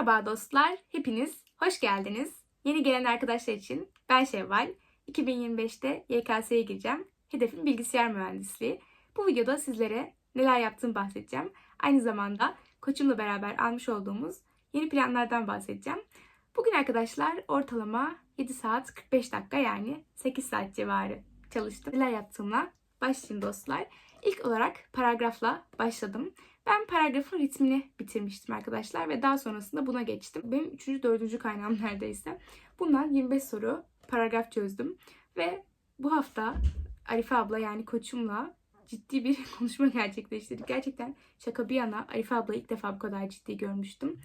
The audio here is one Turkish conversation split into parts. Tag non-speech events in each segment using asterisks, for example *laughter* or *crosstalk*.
Merhaba dostlar, hepiniz hoş geldiniz. Yeni gelen arkadaşlar için ben Şevval. 2025'te YKS'ye gireceğim. Hedefim bilgisayar mühendisliği. Bu videoda sizlere neler yaptığımı bahsedeceğim. Aynı zamanda koçumla beraber almış olduğumuz yeni planlardan bahsedeceğim. Bugün arkadaşlar ortalama 7 saat 45 dakika yani 8 saat civarı çalıştım. Neler yaptığımla başlayayım dostlar. İlk olarak paragrafla başladım. Ben paragrafın ritmini bitirmiştim arkadaşlar ve daha sonrasında buna geçtim. Benim 3. 4. kaynağım *laughs* neredeyse. Bundan 25 soru paragraf çözdüm. Ve bu hafta Arife abla yani koçumla ciddi bir *laughs* konuşma gerçekleştirdik. Gerçekten şaka bir yana Arife abla ilk defa bu kadar ciddi görmüştüm.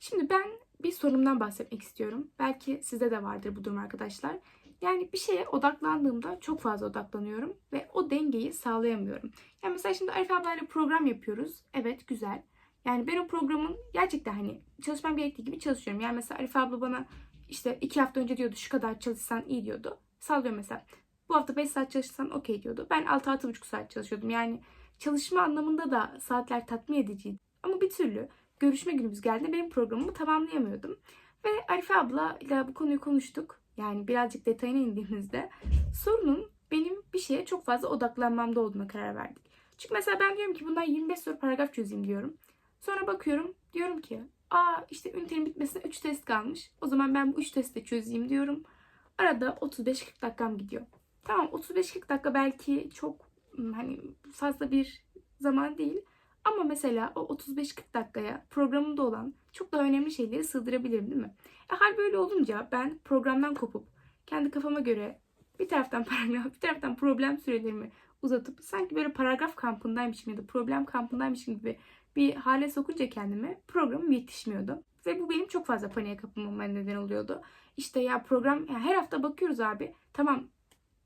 Şimdi ben bir sorumdan bahsetmek istiyorum. Belki sizde de vardır bu durum arkadaşlar. Yani bir şeye odaklandığımda çok fazla odaklanıyorum ve o dengeyi sağlayamıyorum. Yani mesela şimdi Arif ablayla program yapıyoruz. Evet güzel. Yani ben o programın gerçekten hani çalışmam gerektiği gibi çalışıyorum. Yani mesela Arif abla bana işte iki hafta önce diyordu şu kadar çalışsan iyi diyordu. Sallıyorum mesela. Bu hafta 5 saat çalışsan okey diyordu. Ben 6-6,5 saat çalışıyordum. Yani çalışma anlamında da saatler tatmin ediciydi. Ama bir türlü görüşme günümüz geldiğinde benim programımı tamamlayamıyordum. Ve Arife abla ile bu konuyu konuştuk. Yani birazcık detayına indiğimizde sorunun benim bir şeye çok fazla odaklanmamda olduğuna karar verdik. Çünkü mesela ben diyorum ki bundan 25 soru paragraf çözeyim diyorum. Sonra bakıyorum diyorum ki aa işte ünitenin bitmesine 3 test kalmış. O zaman ben bu 3 testi çözeyim diyorum. Arada 35-40 dakikam gidiyor. Tamam 35-40 dakika belki çok hani fazla bir zaman değil. Ama mesela o 35-40 dakikaya programımda olan çok daha önemli şeyleri sığdırabilirim değil mi? E, hal böyle olunca ben programdan kopup kendi kafama göre bir taraftan *laughs* paragraf bir taraftan problem sürelerimi uzatıp sanki böyle paragraf kampındaymışım ya da problem kampındaymışım gibi bir hale sokunca kendimi programım yetişmiyordu. Ve bu benim çok fazla paniğe kapılmama neden oluyordu. İşte ya program yani her hafta bakıyoruz abi. Tamam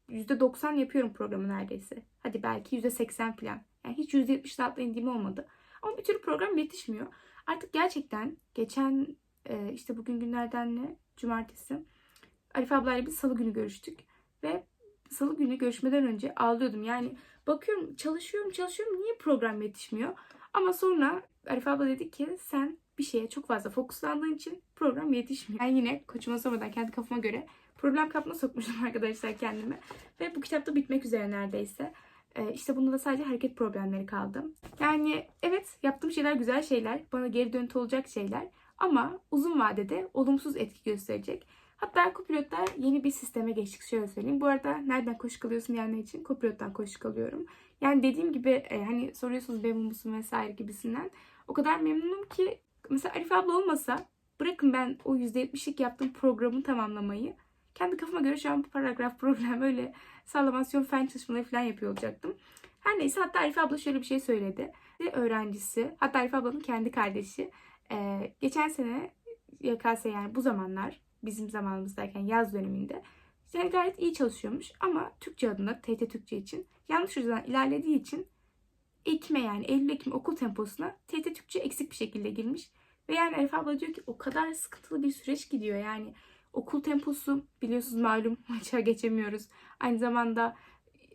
%90 yapıyorum programı neredeyse. Hadi belki %80 falan. Yani hiç %70'in altına indiğim olmadı. Ama bir türlü program yetişmiyor. Artık gerçekten geçen e, işte bugün günlerden ne? Cumartesi. Arif ablayla bir salı günü görüştük. Ve salı günü görüşmeden önce ağlıyordum. Yani bakıyorum çalışıyorum çalışıyorum niye program yetişmiyor? Ama sonra Arif abla dedi ki sen bir şeye çok fazla fokuslandığın için program yetişmiyor. Ben yine koçuma sormadan kendi kafama göre problem kapına sokmuştum *laughs* arkadaşlar kendime. Ve bu kitap da bitmek üzere neredeyse. Ee, işte bunda da sadece hareket problemleri kaldı. Yani evet yaptığım şeyler güzel şeyler. Bana geri dönütü olacak şeyler. Ama uzun vadede olumsuz etki gösterecek. Hatta Copilot'ta yeni bir sisteme geçtik şöyle söyleyeyim. Bu arada nereden koşu kalıyorsun diyenler için Copilot'tan koşu kalıyorum. Yani dediğim gibi e, hani soruyorsunuz memnun musun vesaire gibisinden. O kadar memnunum ki mesela Arif abla olmasa bırakın ben o %70'lik yaptığım programı tamamlamayı kendi kafama göre şu an bu paragraf *laughs* problem öyle sallamasyon fen çalışmaları falan yapıyor olacaktım. Her neyse hatta Arif abla şöyle bir şey söyledi. Öğrencisi hatta Arif ablanın kendi kardeşi e, geçen sene YKS yani bu zamanlar bizim zamanımızdayken yaz döneminde yani gayet iyi çalışıyormuş ama Türkçe adına TT Türkçe için yanlış hızdan ilerlediği için Ekim'e yani Eylül-Ekim okul temposuna TT Türkçe eksik bir şekilde girmiş. Ve yani Arif abla diyor ki o kadar sıkıntılı bir süreç gidiyor yani okul temposu biliyorsunuz malum *laughs* maça geçemiyoruz. Aynı zamanda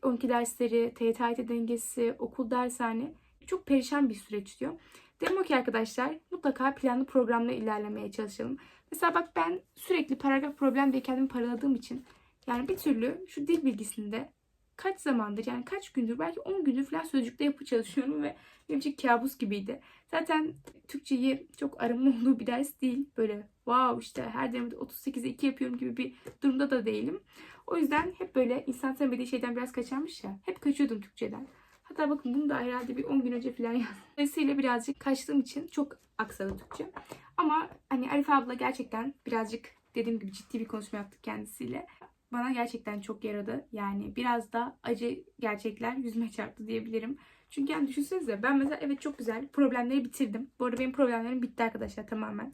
12 dersleri, TYT dengesi, okul dershane çok perişan bir süreç diyor. Dedim ki arkadaşlar mutlaka planlı programla ilerlemeye çalışalım. Mesela bak ben sürekli paragraf problem diye kendimi paraladığım için yani bir türlü şu dil bilgisinde kaç zamandır yani kaç gündür belki 10 gündür falan sözcükte yapı çalışıyorum ve benim için kabus gibiydi. Zaten Türkçeyi çok aramın *laughs* olduğu bir ders değil. Böyle wow işte her dönemde 38'e 2 yapıyorum gibi bir durumda da değilim. O yüzden hep böyle insan sevmediği şeyden biraz kaçarmış ya. Hep kaçıyordum Türkçeden. Hatta bakın bunu da herhalde bir 10 gün önce falan yazdım. *laughs* Dolayısıyla birazcık kaçtığım için çok aksadı Türkçe. Ama hani Arif abla gerçekten birazcık dediğim gibi ciddi bir konuşma yaptık kendisiyle. Bana gerçekten çok yaradı. Yani biraz da acı gerçekler yüzüme çarptı diyebilirim. Çünkü yani düşünsenize ben mesela evet çok güzel problemleri bitirdim. Bu arada benim problemlerim bitti arkadaşlar tamamen.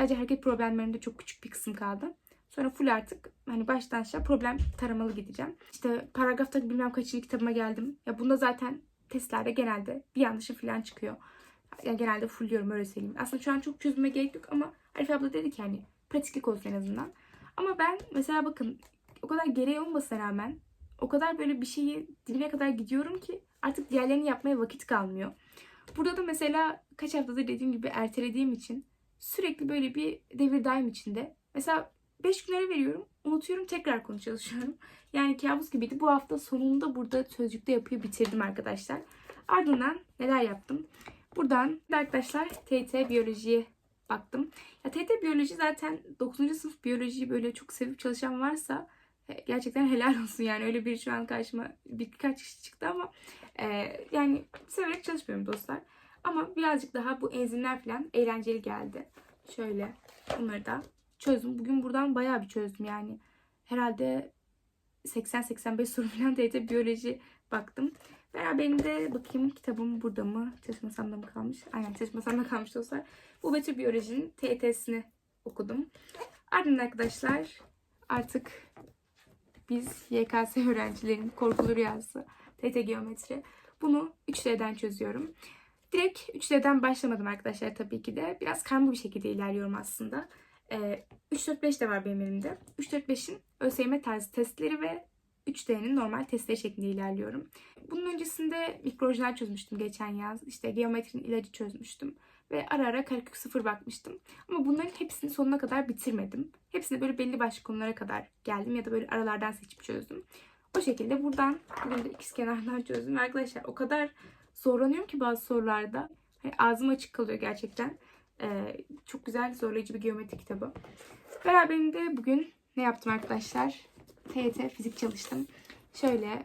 Sadece hareket problemlerinde çok küçük bir kısım kaldı. Sonra full artık hani baştan aşağı problem taramalı gideceğim. İşte paragrafta bilmem kaçıncı kitabıma geldim. Ya bunda zaten testlerde genelde bir yanlışı falan çıkıyor. Yani genelde fullliyorum öyle söyleyeyim. Aslında şu an çok çözüme gerek yok ama Arif abla dedi ki hani pratiklik olsun en azından. Ama ben mesela bakın o kadar gereği olmasına rağmen o kadar böyle bir şeyi dibine kadar gidiyorum ki artık diğerlerini yapmaya vakit kalmıyor. Burada da mesela kaç haftadır dediğim gibi ertelediğim için sürekli böyle bir devir içinde. Mesela 5 gün ara veriyorum. Unutuyorum tekrar konu çalışıyorum. Yani kabus gibiydi. Bu hafta sonunda burada sözcükte yapıyı bitirdim arkadaşlar. Ardından neler yaptım? Buradan arkadaşlar TYT biyolojiye baktım. Ya TYT biyoloji zaten 9. sınıf biyolojiyi böyle çok sevip çalışan varsa e, gerçekten helal olsun yani öyle bir şu an karşıma birkaç kişi çıktı ama e, yani severek çalışmıyorum dostlar. Ama birazcık daha bu enzimler falan eğlenceli geldi. Şöyle bunları da çözdüm. Bugün buradan bayağı bir çözdüm yani. Herhalde 80-85 soru *laughs* falan TYT biyoloji baktım. Beraberinde bakayım kitabım burada mı? Çalışmasam da mı kalmış? Aynen çalışmasam *laughs* da kalmış dostlar. Bu Betül Biyoloji'nin TYT'sini okudum. Ardından arkadaşlar artık biz YKS öğrencilerin korkulu rüyası TYT Geometri. Bunu 3D'den çözüyorum. Direkt 3D'den başlamadım arkadaşlar tabii ki de. Biraz karma bir şekilde ilerliyorum aslında. Ee, 3-4-5 de var benim elimde. 3-4-5'in ÖSYM tarzı testleri ve 3D'nin normal testleri şeklinde ilerliyorum. Bunun öncesinde mikroojinal çözmüştüm geçen yaz. İşte geometrinin ilacı çözmüştüm. Ve ara ara karekök sıfır bakmıştım. Ama bunların hepsini sonuna kadar bitirmedim. Hepsine böyle belli başlı konulara kadar geldim ya da böyle aralardan seçip çözdüm. O şekilde buradan bugün de ikiz kenardan *laughs* çözdüm. Arkadaşlar o kadar zorlanıyorum ki bazı sorularda. Hani ağzım açık kalıyor gerçekten. Ee, çok güzel zorlayıcı bir geometri kitabı. Beraberinde bugün ne yaptım arkadaşlar? TYT fizik çalıştım. Şöyle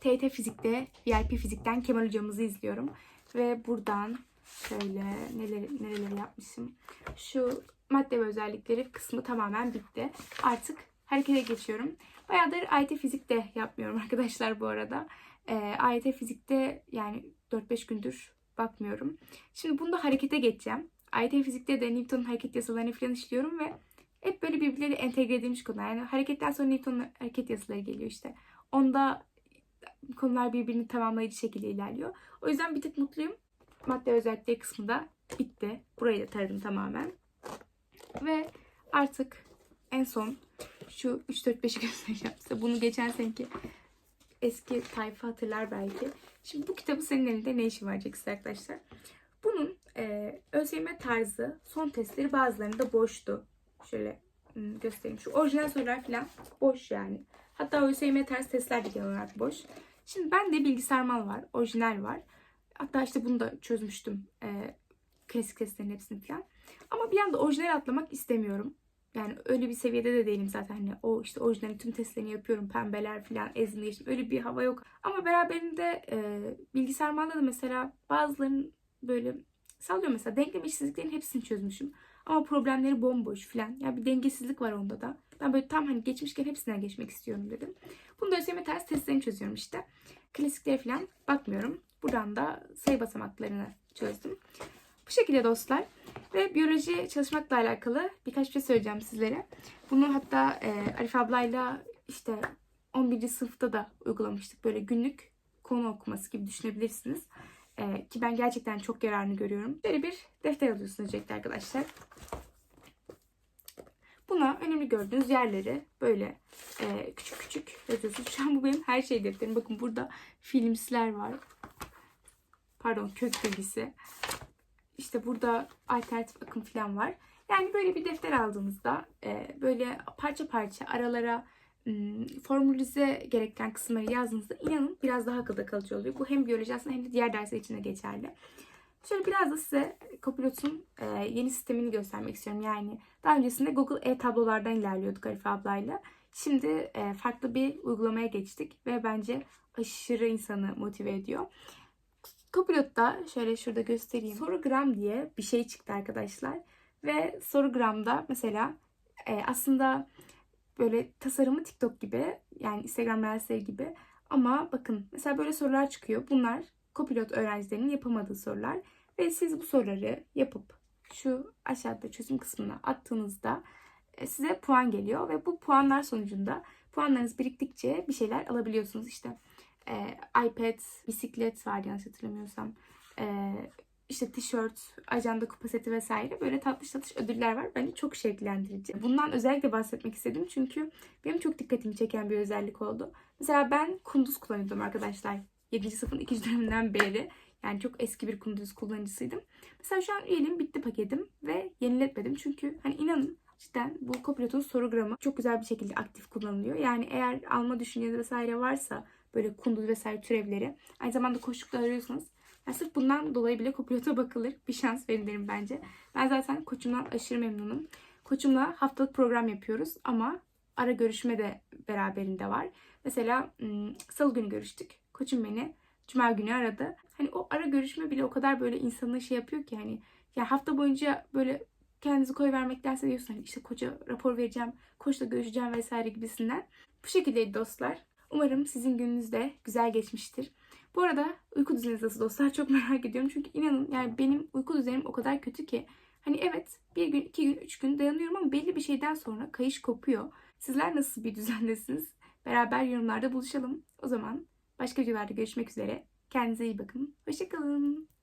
TYT fizikte VIP fizikten Kemal hocamızı izliyorum. Ve buradan şöyle neler, nereleri yapmışım. Şu madde ve özellikleri kısmı tamamen bitti. Artık harekete geçiyorum. Bayağıdır AYT fizikte yapmıyorum *laughs* arkadaşlar bu arada. Ee, AYT fizikte yani 4-5 gündür bakmıyorum. Şimdi bunda harekete geçeceğim. AYT fizikte de Newton'un hareket yasalarını falan işliyorum ve hep böyle birbirleriyle entegre edilmiş konular. Yani hareketten sonra Newton'un hareket yasaları geliyor işte. Onda konular birbirini tamamlayıcı şekilde ilerliyor. O yüzden bir tık mutluyum. Madde özellikleri kısmı da bitti. Burayı da taradım tamamen. Ve artık en son şu 3-4-5'i *laughs* göstereceğim size. Bunu geçen seneki eski tayfa hatırlar belki. Şimdi bu kitabı senin elinde ne işi var diyeceksiniz arkadaşlar. Bunun e, ÖSYM tarzı son testleri bazılarında boştu. Şöyle hmm, göstereyim. Şu orijinal sorular falan boş yani. Hatta ÖSYM tarzı testler de genel olarak boş. Şimdi ben de bilgisayar var. Orijinal var. Hatta işte bunu da çözmüştüm. E, klasik testlerin hepsini falan. Ama bir anda orijinal atlamak istemiyorum. Yani öyle bir seviyede de değilim zaten. Hani o işte orijinal tüm testlerini yapıyorum. Pembeler falan ezim geçtim. Öyle bir hava yok. Ama beraberinde e, bilgisayar malda da mesela bazılarının böyle sallıyorum mesela denklem eşitsizliklerin hepsini çözmüşüm. Ama problemleri bomboş falan. Yani bir dengesizlik var onda da. Ben böyle tam hani geçmişken hepsinden geçmek istiyorum dedim. Bunu da ÖSYM ters testlerini çözüyorum işte. Klasiklere falan bakmıyorum. Buradan da sayı basamaklarını çözdüm. Bu şekilde dostlar. Ve biyoloji çalışmakla alakalı birkaç bir şey söyleyeceğim sizlere. Bunu hatta e, Arif ablayla işte 11. sınıfta da uygulamıştık. Böyle günlük konu okuması gibi düşünebilirsiniz. E, ki ben gerçekten çok yararını görüyorum. Böyle bir defter alıyorsunuz öncelikle arkadaşlar. Buna önemli gördüğünüz yerleri böyle e, küçük küçük yazıyorsunuz. Şu an bu benim her şey defterim. Bakın burada filmsler var. Pardon kök bilgisi. İşte burada alternatif akım falan var. Yani böyle bir defter aldığınızda e, böyle parça parça aralara formülize gereken kısımları yazdığınızda inanın biraz daha akılda kalıcı oluyor. Bu hem biyoloji aslında hem de diğer dersler için de geçerli. Şöyle biraz da size Copilot'un e, yeni sistemini göstermek istiyorum. Yani daha öncesinde Google e-tablolardan ilerliyorduk Arife ablayla. Şimdi e, farklı bir uygulamaya geçtik ve bence aşırı insanı motive ediyor. Copilot'ta şöyle şurada göstereyim. Sorugram diye bir şey çıktı arkadaşlar. Ve Sorugram'da mesela e, aslında böyle tasarımı TikTok gibi yani Instagram Reels'leri gibi ama bakın mesela böyle sorular çıkıyor. Bunlar Copilot öğrencilerinin yapamadığı sorular. Ve siz bu soruları yapıp şu aşağıda çözüm kısmına attığınızda e, size puan geliyor. Ve bu puanlar sonucunda puanlarınız biriktikçe bir şeyler alabiliyorsunuz. İşte e, iPad, bisiklet var yanlış hatırlamıyorsam. E, işte tişört, ajanda kupa seti vesaire böyle tatlış tatlış ödüller var. Bence çok şevklendirici. Bundan özellikle bahsetmek istedim çünkü benim çok dikkatimi çeken bir özellik oldu. Mesela ben kunduz kullanıyordum arkadaşlar. 7. sınıfın 2. döneminden beri. Yani çok eski bir kunduz kullanıcısıydım. Mesela şu an üyeliğim bitti paketim ve yeniletmedim. Çünkü hani inanın cidden bu Copilot'un sorugramı çok güzel bir şekilde aktif kullanılıyor. Yani eğer alma düşünceniz vesaire varsa böyle kunduz vesaire türevleri aynı zamanda koçlukla arıyorsanız yani sırf bundan dolayı bile Copilot'a bakılır. Bir şans verin derim bence. Ben zaten koçumdan aşırı memnunum. Koçumla haftalık program yapıyoruz ama ara görüşme de beraberinde var. Mesela salı günü görüştük. Koçum beni cuma günü aradı. Hani o ara görüşme bile o kadar böyle insanı şey yapıyor ki hani ya hafta boyunca böyle kendinizi koy vermektense diyorsun hani işte koça rapor vereceğim, koçla görüşeceğim vesaire gibisinden. Bu şekildeydi dostlar. Umarım sizin gününüz de güzel geçmiştir. Bu arada uyku düzeniniz nasıl dostlar *laughs* çok merak ediyorum. Çünkü inanın yani benim uyku düzenim o kadar kötü ki. Hani evet bir gün, iki gün, üç gün dayanıyorum ama belli bir şeyden sonra kayış kopuyor. Sizler nasıl bir *laughs* düzendesiniz? Beraber yorumlarda buluşalım. O zaman başka videolarda görüşmek üzere. Kendinize iyi bakın. Hoşçakalın.